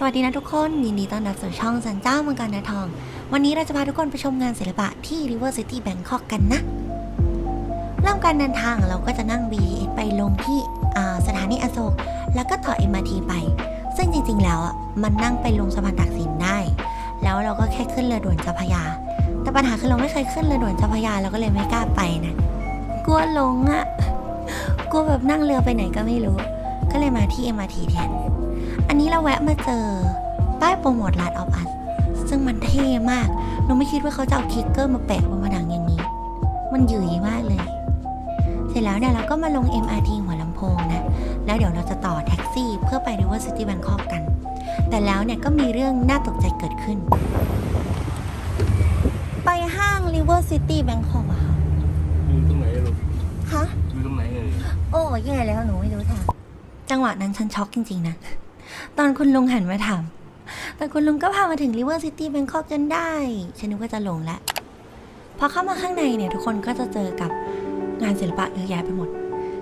สวัสดีนะทุกคนยินดีต้อนรับสู่ช่องสันเจ้ามังกรนาทอง วันนี้เราจะพาทุกคนไปชมงานศิลปะที่ River City Bangkok กันนะ เริ่มการเดินทางเราก็จะนั่ง BTS ไปลงที่สถานีอโศก แล้วก็ต่อ MRT ไป ซึ่งจริงๆ แล้วอะมันนั่งไปลงสะพานตักสินได้ แล้วเราก็แค่ขึ้นเรือด่วนเจ้าพยา แต่ปัญหาคือเราไม่เคยขึ้นเรือด่วนเจ้าพยาเราก็เลยไม่กล้าไปนะ กลัวลงอะกลัวแบบนั่งเรือไปไหนก็ไม่รู้ ก็เลยมาที่ MRT แทน อันนี้เราแวะมาเจอป้ายโปรโมทลาดออฟอัสซึ่งมันเท่มากหนูไม่คิดว่าเขาจะเอาคิกเกอร์มาแปะบนผนังอย่างนี้ มันหยืยมากเลย เสร็จแล้วเนี่ยเราก็มาลง MRT หัวลำโพงนะ แล้วเดี๋ยวเราจะต่อแท็กซี่เพื่อไป River City Bangkok กัน แต่แล้วเนี่ยก็มีเรื่องน่าตกใจเกิดขึ้น ไปห้าง River City Bangkok อะค่ะอยู่ตรงไหนอะลูกฮะอยู่ตรงไหนเอ่ยโอ้แย่แล้วหนูไม่รู้ทางจังหวะนั้นฉันช็อกจริงๆนะ ตอนคุณลุงหันมาถาม แต่คุณลุงก็พามาถึง River City Bangkok จนได้ ฉันนึกว่าจะหลงล้วพอเข้ามาข้างในเนี่ยทุกคนก็จะเจอกับงานศิลปะเยอะแยะไปหมด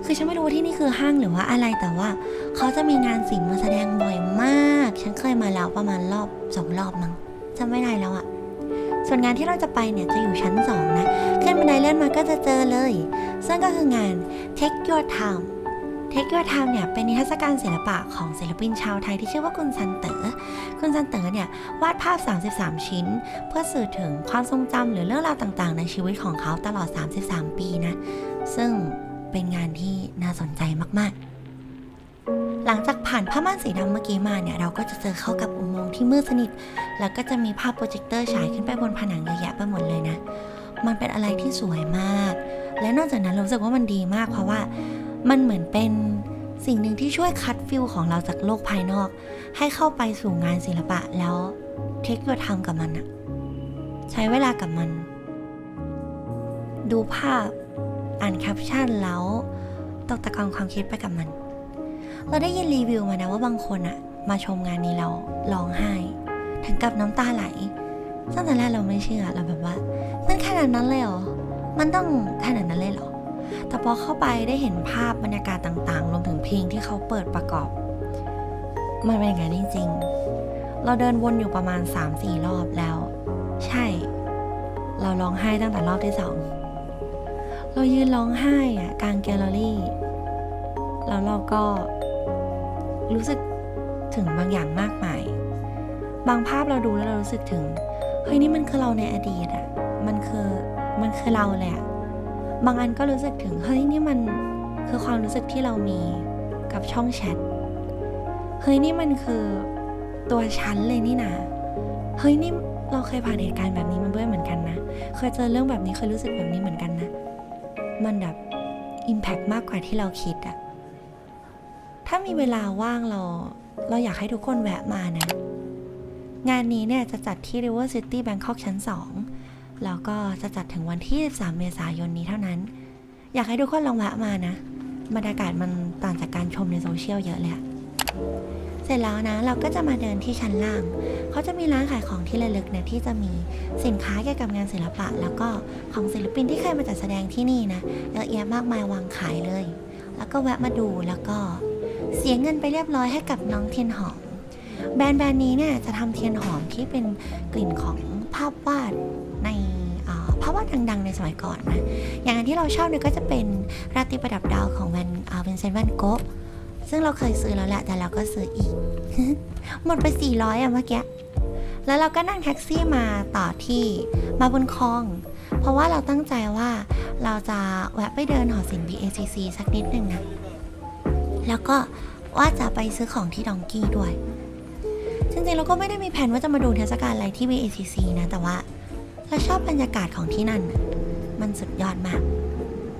คือฉันไม่รู้ว่าที่นี่คือห้างหรือว่าอะไรแต่ว่า เขาจะมีงานศิลป์มาแสดงบ่อยมาก ฉันเคยมาแล้วประมาณรอบสองรอบมั้งจำไม่ได้แล้วอะส่วนงานที่เราจะไปเนี่ยจะอยู่ชั้นสองนะ ขึ้นบันไดเลื่อนมาก็จะเจอเลย ซึ่งก็คืองาน Take Your Time Take Your Time เนี่ยเป็นนิทรรศการศิลปะของศิลปินชาวไทยที่ชื่อว่าคุณซันเตอ๋อคุณซันเต๋อเนี่ยวาดภาพ 33 ชิ้น เพื่อสื่อถึงความทรงจำหรือเรื่องราวต่างๆ ในชีวิตของเขาตลอด 33 ปีนะ ซึ่งเป็นงานที่น่าสนใจมากๆหลังจากผ่านผ้าม่านสีดำเมื่อกี้มาเนี่ยเราก็จะเจอเข้ากับอุโมงค์ที่มืดสนิท แล้วก็จะมีภาพโปรเจคเตอร์ฉายขึ้นไปบนผนังเยอะแยะไปหมดเลยนะ มันเป็นอะไรที่สวยมาก และนอกจากนั้นเรารู้สึกว่ามันดีมากเพราะว่า มันเหมือนเป็นสิ่งหนึ่งที่ช่วยคัดฟิลของเราจากโลกภายนอก ให้เข้าไปสู่งานศิลปะแล้วเทค your time กับมันอะใช้เวลากับมัน ดูภาพอ่านแคปชั่นแล้วตกตะกอนความคิดไปกับมัน เราได้ยินรีวิวมานะว่าบางคนอะมาชมงานนี้แล้วร้องไห้ ถึงกับน้ำตาไหลซึ่งตอนแรกเราไม่เชื่อเราแบบว่า มันขนาดนั้นเลยเหรอ มันต้องขนาดนั้นเลยเหรอ แต่พอเข้าไปได้เห็นภาพบรรยากาศต่างๆ รวมถึงเพลงที่เขาเปิดประกอบ มันเป็นอย่างนั้นจริงๆ เราเดินวนอยู่ประมาณ 3-4 รอบแล้ว ใช่ เราร้องไห้ตั้งแต่รอบที่สอง เรายืนร้องไห้อะกลางแกลเลอรี่ แล้วเราก็รู้สึกถึงบางอย่างมากมาย บางภาพเราดูแล้วเรารู้สึกถึง เฮ้ยนี่มันคือเราในอดีตอะมันคือมันคือเราเลยอะ บางอันก็รู้สึกถึงเฮ้ยนี่มันคือความรู้สึกที่เรามีกับช่องแชทเฮ้ยนี่มันคือตัวฉันเลยนี่นะเฮ้ยนี่เราเคยผ่านเหตุการณ์แบบนี้มาด้วยเหมือนกันนะ เคยเจอเรื่องแบบนี้เคยรู้สึกแบบนี้เหมือนกันนะ มันแบบอิมแพกมากกว่าที่เราคิดอะถ้ามีเวลาว่างเรา เราอยากให้ทุกคนแวะมานะ งานนี้เนี่ยจะจัดที่ River City Bangkok ชั้น 2 แล้วก็จะจัดถึงวันที่ 13 เมษายนนี้เท่านั้น อยากให้ทุกคนลองแวะมานะ บรรยากาศมันต่างจากการชมในโซเชียลเยอะเลยอะเสร็จแล้วนะเราก็จะมาเดินที่ชั้นล่าง เขาจะมีร้านขายของที่ระลึกนี่ยที่จะมีสินค้าเกี่ยวกับงานศิลปะ แล้วก็ของศิลปินที่เคยมาจัดแสดงที่นี่นะเยอะแยะมากมายวางขายเลย แล้วก็แวะมาดูแล้วก็เสียเงินไปเรียบร้อยให้กับน้องเทียนหอม แบรนด์แบรนด์นี้เนี่ยจะทำเทียนหอมที่เป็นกลิ่นของ ภาพวาดในภาพวาดดังๆ ในสมัยก่อนนะ อย่างอันที่เราชอบเนี่ยก็จะเป็นราตรีประดับดาวของแวนเวนเซนต์แวนโกะซึ่งเราเคยซื้อแล้วแหละ แต่เราก็ซื้ออีก หมดไป 400อะเมื่อกี้ แล้วเราก็นั่งแท็กซี่มาต่อที่มาบนคลอง เพราะว่าเราตั้งใจว่าเราจะแวะไปเดินหอศิลป์ BACC สักนิดหนึ่งนะ แล้วก็ว่าจะไปซื้อของที่ดองกี้ด้วย จริงๆเราก็ไม่ได้มีแผนว่าจะมาดูเทศกาลอะไรที่ BACC นะ แต่ว่าเราชอบบรรยากาศของที่นั่น มันสุดยอดมาก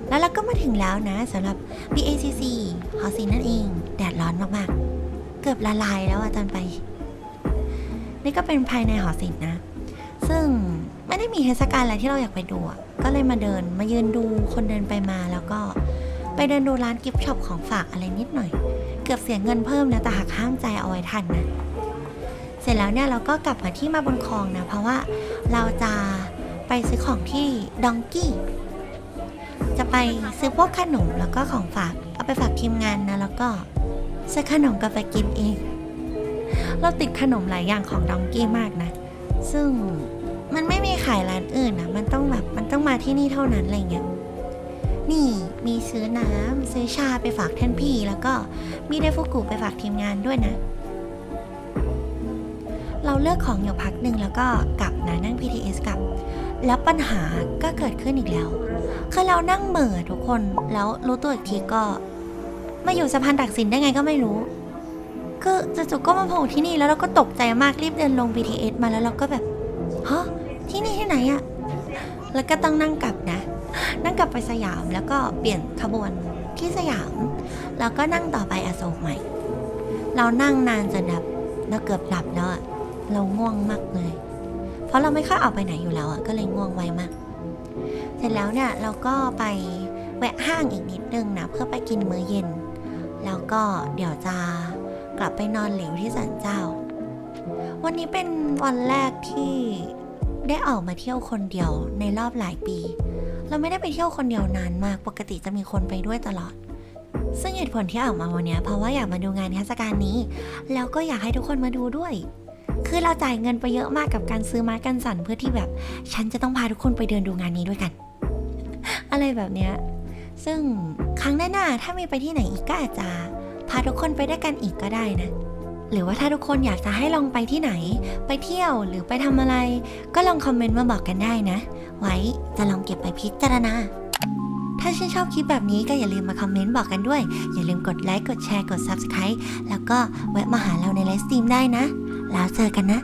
แล้วเราก็มาถึงแล้วนะสำหรับ BACC หอศิลป์นั่นเอง แดดร้อนมากๆ เกือบละลายแล้วอะตอนไป นี่ก็เป็นภายในหอศิลป์นะ ซึ่งไม่ได้มีเทศกาลอะไรที่เราอยากไปดูก็เลยมาเดินมายืนดูคนเดินไปมาแล้วก็ไปเดินดูร้านกิฟต์ช็อปของฝากอะไรนิดหน่อย เกือบเสียเงินเพิ่มนะแต่หักห้ามใจเอาไว้ทันนะ ร็จแล้วเนี่ยเราก็กลับมาที่มาบนคลองนะ เพราะว่าเราจะไปซื้อของที่ดองกี้จะไปซื้อพวกขนมแล้วก็ของฝาก เอาไปฝากทีมงานนะ แล้วก็ซื้อขนมกลับไปกินเอง เราติดขนมหลายอย่างของดองกี้มากนะ ซึ่งมันไม่มีขายร้านอื่นนะ มันต้องแบบมันต้องมาที่นี่เท่านั้นอะไรเงี้ยนี่มีซื้อน้ำซื้อชาไปฝากท่านพี่ แล้วก็มีไดฟุกุไปฝากทีมงานด้วยนะ เราเลือกของอยู่พักหนึ่งแล้วก็กลับนะนั่ง PTS กลับ แล้วปัญหาก็เกิดขึ้นอีกแล้ว คือเรานั่งเหม่อทุกคนแล้วรู้ตัวอีกทีก็ มาอยู่สะพานตักสินได้ไงก็ไม่รู้ คือจู่ๆก็มาโผล่ที่นี่แล้วเราก็ตกใจมากรีบเดินลง BTS มาแล้วเราก็แบบฮะที่นี่ที่ไหนอะแล้วก็ต้องนั่งกลับนะ นั่งกลับไปสยามแล้วก็เปลี่ยนขบวนที่สยาม แล้วก็นั่งต่อไปอโศกใหม่ เรานั่งนานจนแบบเราเกือบหลับแล้วอะ เราง่วงมากเลย เพราะเราไม่ค่อยออกไปไหนอยู่แล้วอะก็เลยง่วงไวมาก เสร็จแล้วเนี่ยเราก็ไปแวะห้างอีกนิดนึงนะเพื่อไปกินมื้อเย็น แล้วก็เดี๋ยวจะกลับไปนอนเหลวที่ศาลเจ้า วันนี้เป็นวันแรกที่ได้ออกมาเที่ยวคนเดียวในรอบหลายปี เราไม่ได้ไปเที่ยวคนเดียวนานมากปกติจะมีคนไปด้วยตลอด ซึ่งเหตุผลที่ออกมาวันนี้เพราะว่าอยากมาดูงานเทศกาลนี้ แล้วก็อยากให้ทุกคนมาดูด้วย คือเราจ่ายเงินไปเยอะมากกับการซื้อไม้กันสั่นเพื่อที่แบบ ฉันจะต้องพาทุกคนไปเดินดูงานนี้ด้วยกัน อะไรแบบเนี้ยซึ่งครั้งหน้าๆถ้ามีไปที่ไหนอีกก็อาจจะพาทุกคนไปด้วยกันอีกก็ได้นะ หรือว่าถ้าทุกคนอยากจะให้ลองไปที่ไหน ไปเที่ยวหรือไปทำอะไร ก็ลองคอมเมนต์มาบอกกันได้นะ ไว้จะลองเก็บไปพิจารณาถ้าชื่นชอบคลิปแบบนี้ก็อย่าลืมมาคอมเมนต์บอกกันด้วย อย่าลืมกดไลค์ กดแชร์ กด Subscribe แล้วก็แวะมาหาเราในไลฟ์สตรีมได้นะ แล้วเจอกันนะ